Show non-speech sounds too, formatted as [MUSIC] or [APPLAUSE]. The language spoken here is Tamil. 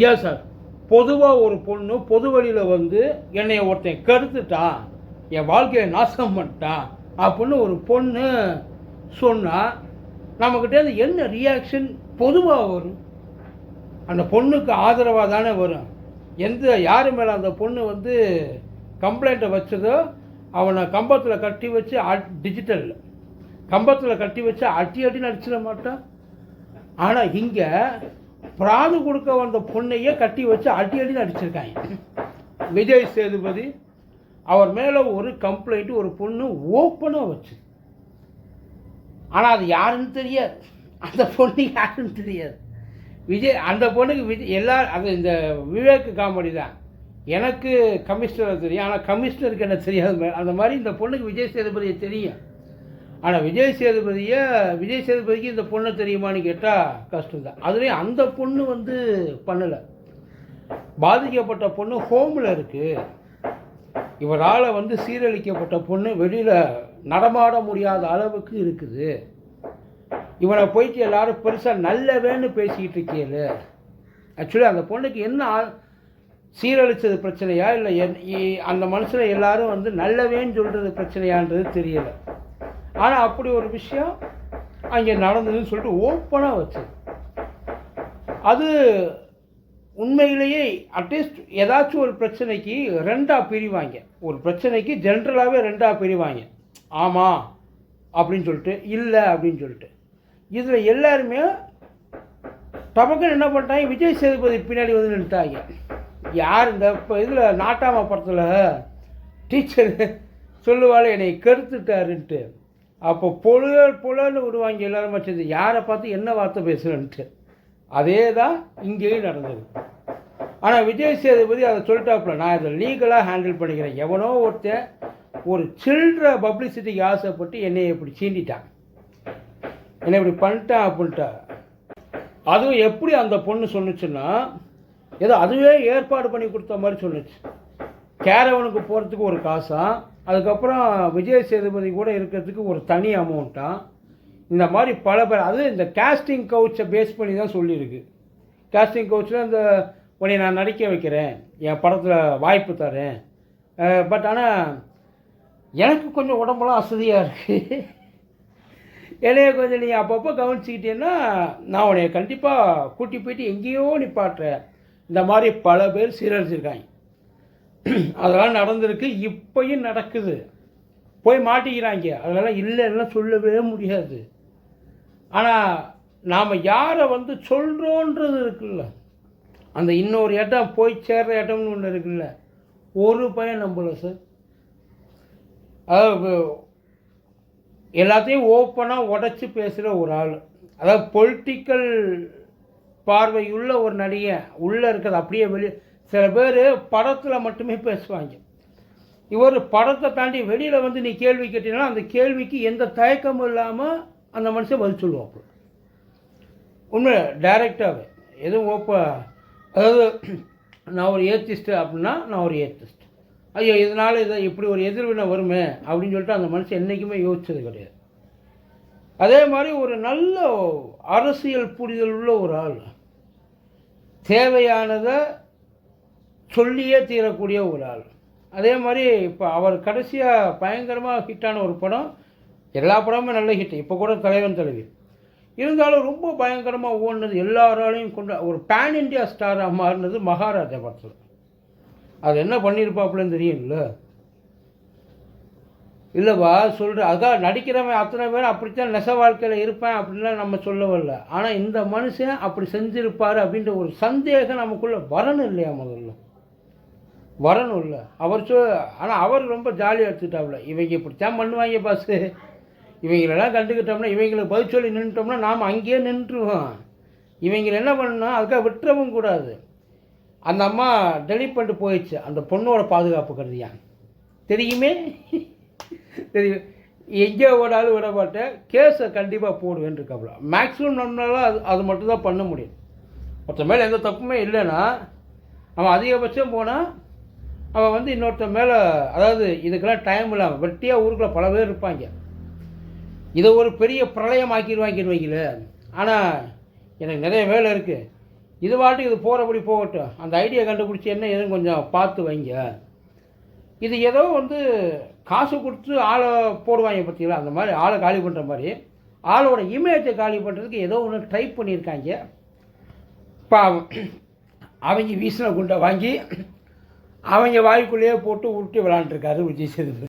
எஸ் சார் பொதுவாக ஒரு பொண்ணு பொது வழியில் வந்து என்னை ஒருத்தன் கருத்துட்டான் என் வாழ்க்கையை நாசம் பண்ணிட்டான் அப்படின்னு ஒரு பொண்ணு சொன்னால் நம்மக்கிட்ட என்ன ரியாக்ஷன் பொதுவாக வரும்? அந்த பொண்ணுக்கு ஆதரவாக தானே வரும்? எந்த யார் மேலே அந்த பொண்ணு வந்து கம்ப்ளைண்ட்டை வச்சதோ அவனை கம்பத்தில் கட்டி வச்சு டிஜிட்டலில் கம்பத்தில் கட்டி வச்சு அட்டி அடி அடிச்சிட மாட்டான் ஆனால் இங்கே பிராது கொடுக்க வந்த பொண்ணையே கட்டி வச்சு அடி அடி அடிச்சிருக்காங்க. விஜய் சேதுபதி அவர் மேலே ஒரு கம்ப்ளைண்ட் ஒரு பொண்ணு ஓப்பனாக வச்சு. ஆனால் அது யாருன்னு தெரியாது. அந்த பொண்ணு யாருன்னு தெரியாது. விஜய் அந்த பொண்ணுக்கு விஜய் எல்லா அது இந்த விவேக் காமெடி தான். எனக்கு கமிஷனர் தெரியும் ஆனால் கமிஷனருக்கு என்ன தெரியாது? அந்த மாதிரி இந்த பொண்ணுக்கு விஜய் சேதுபதியை தெரியும். ஆனால் விஜய் சேதுபதியை விஜய் சேதுபதிக்கு இந்த பொண்ணு தெரியுமான்னு கேட்டால் கஷ்டம் தான் அதுலேயும் அந்த பொண்ணு வந்து பண்ணலை. பாதிக்கப்பட்ட பொண்ணு ஹோமில் இருக்குது இவரால் வந்து சீரழிக்கப்பட்ட பொண்ணு வெளியில் நடமாட முடியாத அளவுக்கு இருக்குது. இவனை போயிட்டு எல்லாரும் பெருசாக நல்லவேன்னு பேசிக்கிட்டு இருக்கீங்களு ஆக்சுவலி அந்த பொண்ணுக்கு என்ன சீரழித்தது பிரச்சனையா? இல்லை என் அந்த மனுஷனை எல்லாரும் வந்து நல்லவேன்னு சொல்கிறது பிரச்சனையான்றது தெரியலை. ஆனால் அப்படி ஒரு விஷயம் அங்கே நடந்ததுன்னு சொல்லிட்டு ஓப்பனாக வச்சு. அது உண்மையிலேயே அட்லீஸ்ட் ஏதாச்சும் ஒரு பிரச்சனைக்கு ரெண்டாக பிரிவாங்க. ஒரு பிரச்சனைக்கு ஜென்ரலாகவே ரெண்டாக பிரிவாங்க. ஆமாம் அப்படின்னு சொல்லிட்டு இல்லை அப்படின்னு சொல்லிட்டு. இதில் எல்லாருமே டபக்குன்னு என்ன பண்ணிட்டாங்க? விஜய் சேதுபதி பின்னாடி வந்து நின்றுட்டாங்க யார் இந்த இப்போ இதில் நாட்டாம படத்தில் டீச்சர் சொல்லுவாள் என்னை கெடுத்துட்டாருன்ட்டு. அப்போ பொழுதல் புலன்னு விடுவாங்க எல்லாரும் வச்சது. யாரை பார்த்து என்ன வார்த்தை பேசுகிறேன்ட்டு அதே தான் இங்கேயும் நடந்தது. ஆனால் விஜய் சேதுபதி அதை சொல்லிட்டாப்புல நான் இதை லீகலாக ஹேண்டில் பண்ணிக்கிறேன். எவனோ ஒருத்தன் ஒரு சில்ட்ர பப்ளிசிட்டிக்கு ஆசைப்பட்டு என்னை இப்படி சீண்டிட்டான். என்னை இப்படி பண்ணிட்டான் அப்படின்ட்டா. அதுவும் எப்படி அந்த பொண்ணு சொன்னுச்சுன்னா ஏதோ அதுவே ஏற்பாடு பண்ணி கொடுத்த மாதிரி சொன்னுச்சு. கேரவனுக்கு போகிறதுக்கு ஒரு காசாம் அதுக்கப்புறம் விஜய் சேதுபதி கூட இருக்கிறதுக்கு ஒரு தனி அமௌண்ட்டாம் இந்த மாதிரி பல பேர் அது இந்த கேஸ்டிங் கவுச்சை பேஸ் பண்ணி தான் சொல்லியிருக்கு. கேஸ்டிங் கவுச்சில் இந்த உன்னை நான் நடிக்க வைக்கிறேன் என் படத்தில் வாய்ப்பு தரேன். பட் ஆனால் எனக்கு கொஞ்சம் உடம்பெல்லாம் அசதியாக இருக்குது என்னைய கொஞ்சம் நீ அப்பப்போ கவனிச்சிக்கிட்டேன்னா நான் உன்னைய கண்டிப்பாக கூட்டி போயிட்டு எங்கேயோ நிப்பாட்டுறேன். இந்த மாதிரி பல பேர் சீரழிச்சிருக்காங்க [CLEARS THROAT] அதெல்லாம் நடந்திருக்கு இப்பயும் நடக்குது. போய் மாட்டிக்கிறாங்க. அதெல்லாம் இல்லைன்னா சொல்லவே முடியாது. ஆனால் நாம் யாரை வந்து சொல்கிறோன்றது இருக்குல்ல. அந்த இன்னொரு இடம் போய் சேர்ற இடம்னு ஒன்று இருக்குல்ல. ஒரு பையன் நம்பலை சார் அதாவது எல்லாத்தையும் ஓப்பனாக உடச்சி பேசுகிற ஒரு ஆள். அதாவது பொலிட்டிக்கல் பார்வையுள்ள ஒரு நடிகை. உள்ளே இருக்கிறது அப்படியே வெளியே சில பேர் படத்தில் மட்டுமே பேசுவாங்க. இவர் படத்தை தாண்டி வெளியில் வந்து நீ கேள்வி கேட்டீங்கன்னா அந்த கேள்விக்கு எந்த தயக்கமும் இல்லாமல் அந்த மனுஷன் பதில் சொல்லுவாப்புல. உண்மை டைரெக்டாகவே எதுவும் ஓப்ப அதாவது நான் ஒரு ஏத்திஸ்ட்டு அப்படின்னா நான் ஒரு ஏத்திஸ்ட் ஐயோ இதனால் இதை இப்படி ஒரு எதிர்வினை வருமே அப்படின்னு சொல்லிட்டு அந்த மனுஷன் என்றைக்குமே யோசிச்சது கிடையாது. அதே மாதிரி ஒரு நல்ல அரசியல் புரிதல் உள்ள ஒரு ஆள். தேவையானதை சொல்லியே தீரக்கூடிய ஒரு ஆள். அதே மாதிரி இப்போ அவர் கடைசியாக பயங்கரமாக ஹிட்டான ஒரு படம் எல்லா படமும் நல்ல ஹிட் இப்போ கூட தலைவன் தலைவி. இருந்தாலும் ரொம்ப பயங்கரமாக ஓடினது எல்லாராலையும் கொண்டு ஒரு பேன் இண்டியா ஸ்டாராக மாறினது மகாராஜா படத்தில். அது என்ன பண்ணியிருப்பாப்புலன்னு தெரியும்ல? இல்லைவா? சொல்கிற அதான் நடிக்கிறவன் அத்தனை பேரும் அப்படித்தான் நெச வாழ்க்கையில் இருப்பேன் அப்படின்லாம் நம்ம சொல்ல வரல ஆனால் இந்த மனுஷன் அப்படி செஞ்சிருப்பார் அப்படின்ற ஒரு சந்தேகம் நமக்குள்ளே வரணும் இல்லையா முதல்ல? வரணும் இல்லை அவர் சொ ஆனால் அவர் ரொம்ப ஜாலியாக எடுத்துட்டாப்புல இவங்க இப்படித்தான் பண்ணுவாங்க பாஸு இவங்களெல்லாம் கண்டுக்கிட்டோம்னா இவங்களுக்கு பதில் சொல்லி நின்றுட்டோம்னா நாம் அங்கேயே நின்றுருவோம். இவங்களை என்ன பண்ணணும் அதுக்காக விட்டுறவும் கூடாது. அந்த அம்மா டெலிட் பண்ணிட்டு போயிடுச்சு. அந்த பொண்ணோட பாதுகாப்பு கருதியா? தெரியுமே? தெரியும். எங்கே ஓடாலும் விட மாட்டேன் கேஸை கண்டிப்பாக போடுவேன் இருக்காப்புல. மேக்ஸிமம் நம்மளால அது அது மட்டும்தான் பண்ண முடியும். ஒருத்தன் மேலே எந்த தப்புமே இல்லைன்னா அவன் அதிகபட்சம் போனால் அவன் வந்து இன்னொருத்தன் மேலே அதாவது இதுக்கெல்லாம் டைம் இல்லாமல் வெட்டியாக ஊருக்குள்ளே பல பேர் இருப்பாங்க. இதை ஒரு பெரிய பிரளயம் ஆக்கிடுவாங்கன்னு வைக்கல ஆனால் எனக்கு நிறைய வேலை இருக்குது இது வாட்டி இது போகிறபடி போகட்டும். அந்த ஐடியா கண்டுபிடிச்சி என்ன எதுவும் கொஞ்சம் பார்த்து வைங்க. இது ஏதோ வந்து காசு கொடுத்து ஆளை போடுவாங்க பார்த்தீங்களா? அந்த மாதிரி ஆளை காலி பண்ணுற மாதிரி. ஆளோட இமேஜை காலி பண்ணுறதுக்கு ஏதோ ஒன்று ட்ரை பண்ணியிருக்காங்க. பாவம். அவங்க வீசின குண்டை வாங்கி அவங்க வாய்க்குள்ளேயே போட்டு உருட்டி விளாண்டுருக்காரு விஜய் சேதுபதி.